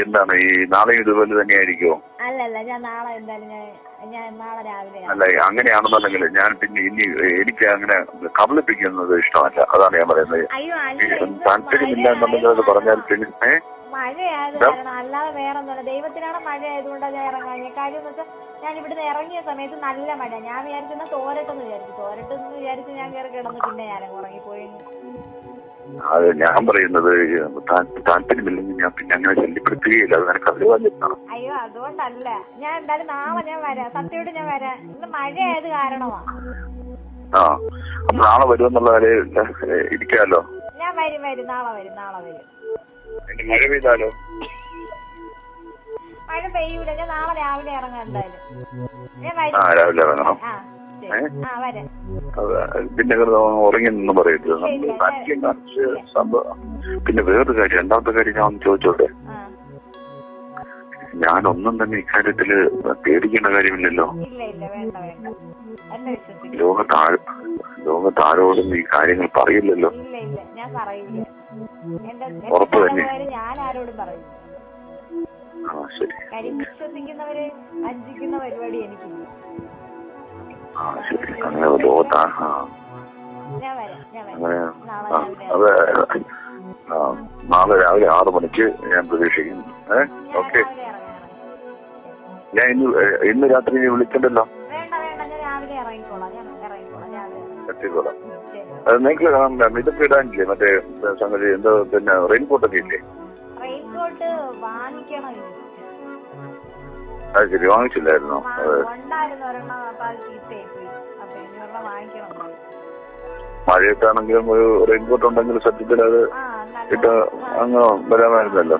എന്താണ് ഈ നാളെ ഇതുപോലെ തന്നെയായിരിക്കുമോ അല്ലല്ല ഞാൻ നാളെ എന്തായാലും ഞാൻ ഞാൻ നാളെ രാവിലെ അല്ല അങ്ങനെയാണെന്നുണ്ടെങ്കിൽ ഞാൻ പിന്നെ ഇനി എനിക്ക് അങ്ങനെ കബളിപ്പിക്കുന്നത് ഇഷ്ടമല്ല. അതാണ് ഞാൻ പറയുന്നത്. അയ്യോ താല്പര്യമില്ല എന്നുണ്ടെങ്കിൽ അത് പറഞ്ഞാൽ പിന്നെ മഴയായത് കാരണം അല്ലാതെ വേറെ ഒന്നുമല്ല ദൈവത്തിനാണ് ഞാൻ കാര്യം എന്ന് വെച്ചാൽ ഞാൻ ഇവിടുന്ന് ഇറങ്ങിയ സമയത്ത് നല്ല മഴ ഞാൻ വിചാരിച്ചെന്നാ തോരട്ടെന്ന് വിചാരിച്ചു. തോരട്ടെന്ന് വിചാരിച്ച് ഞാൻ കയറി കിടന്ന് പിന്നെ ഞാൻ ഉറങ്ങിപ്പോയി അത് ഞാൻ പറയുന്നത് താല്പര്യമില്ലെങ്കിൽ ഞാൻ പിന്നെ അങ്ങനെ ശല്യപ്പെടുത്തുകയില്ല. അത് നിനക്ക് അറിയാൻ അയ്യോ അതുകൊണ്ടല്ല ഞാൻ എന്തായാലും നാളെ ഞാൻ വരാം. സത്യയോട് ഞാൻ വരാം. ഇന്ന് മഴയായത് കാരണമാ. ആ അപ്പൊ നാളെ വരുമെന്നുള്ള കാര്യം ഇരിക്കാമല്ലോ ഞാൻ വരും വരും. നാളെ വരും നാളെ വരും. മഴ പെയ്താലോ? മഴ പെയ്യൂല. ഞാൻ നാളെ രാവിലെ ഇറങ്ങാം എന്തായാലും. ഞാൻ ആ വരും രാവിലെ ഇറങ്ങണം. ആ ശരി. ആ വരാം. അത് പിന്നെ കിടന്ന് ഉറങ്ങി നിന്ന് പറയരുത്. നമ്മൾ സംഭവം പിന്നെ വേറൊരു കാര്യം രണ്ടാമത്തെ കാര്യം ഞാൻ ഒന്ന് ചോദിച്ചോട്ടെ? ആ. ഞാനൊന്നും തന്നെ ഇക്കാര്യത്തിൽ പേടിക്കേണ്ട കാര്യമില്ലല്ലോ. ലോകത്താരോടും ലോകത്ത് ആര് ലോകത്ത് ആരോടും ഈ കാര്യങ്ങൾ പറയില്ലല്ലോ. ഉറപ്പ് തന്നെ. ആ ശരി. ആ ശരി. അങ്ങനെ ലോകത്താ അങ്ങനെ അത് നാളെ രാവിലെ ആറ് മണിക്ക് ഞാൻ പ്രതീക്ഷിക്കുന്നു. ഏ? ഓക്കെ. ഞാൻ ഇന്ന് ഇന്ന് രാത്രി നീ വിളിക്കണ്ടല്ലോ. എത്തിക്കോളാം. നിങ്ങൾക്ക് ഇതൊക്കെ ഇടാനില്ലേ? മറ്റേ സംഗതി എന്തോ പിന്നെ റെയിൻകോട്ട് ഒക്കെ ഇല്ലേ അത് ശരി വാങ്ങിച്ചില്ലായിരുന്നോ. മഴയത്താണെങ്കിലും ഒരു റെയിൻകോട്ട് ഉണ്ടെങ്കിൽ സത്യത്തിൽ അത് ഇട്ട് അങ്ങ് വരാമായിരുന്നല്ലോ.